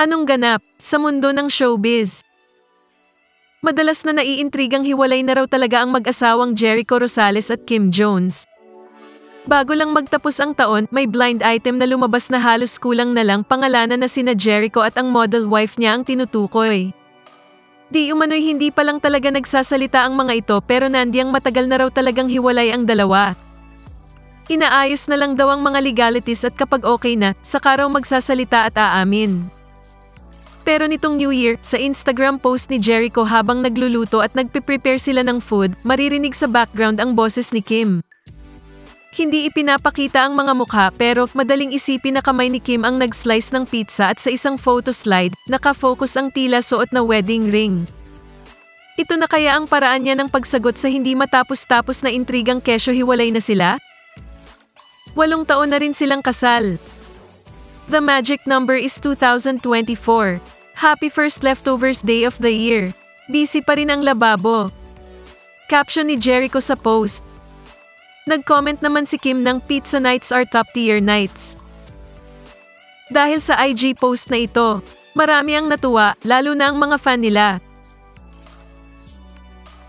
Anong ganap sa mundo ng showbiz? Madalas na naiintrigang hiwalay na raw talaga ang mag-asawang Jericho Rosales at Kim Jones. Bago lang magtapos ang taon, may blind item na lumabas na halos kulang na lang pangalanan na sina Jericho at ang model wife niya ang tinutukoy. Di umano'y hindi pa lang talaga nagsasalita ang mga ito pero nandiyang matagal na raw talagang hiwalay ang dalawa. Inaayos na lang daw ang mga legalities at kapag okay na, saka raw magsasalita at aamin. Pero nitong New Year, sa Instagram post ni Jericho habang nagluluto at nagpe-prepare sila ng food, maririnig sa background ang boses ni Kim. Hindi ipinapakita ang mga mukha pero madaling isipin na kamay ni Kim ang nag-slice ng pizza at sa isang photo slide, nakafocus ang tila suot na wedding ring. Ito na kaya ang paraan niya ng pagsagot sa hindi matapos-tapos na intrigang kesyo hiwalay na sila? Walong taon na rin silang kasal. The magic number is 2024. Happy first leftovers day of the year. Busy pa rin ang lababo. Caption ni Jericho sa post. Nag-comment naman si Kim ng pizza nights are top tier nights. Dahil sa IG post na ito, marami ang natuwa, lalo na ang mga fan nila.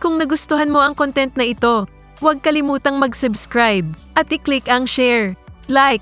Kung nagustuhan mo ang content na ito, huwag kalimutang mag-subscribe at i-click ang share, like,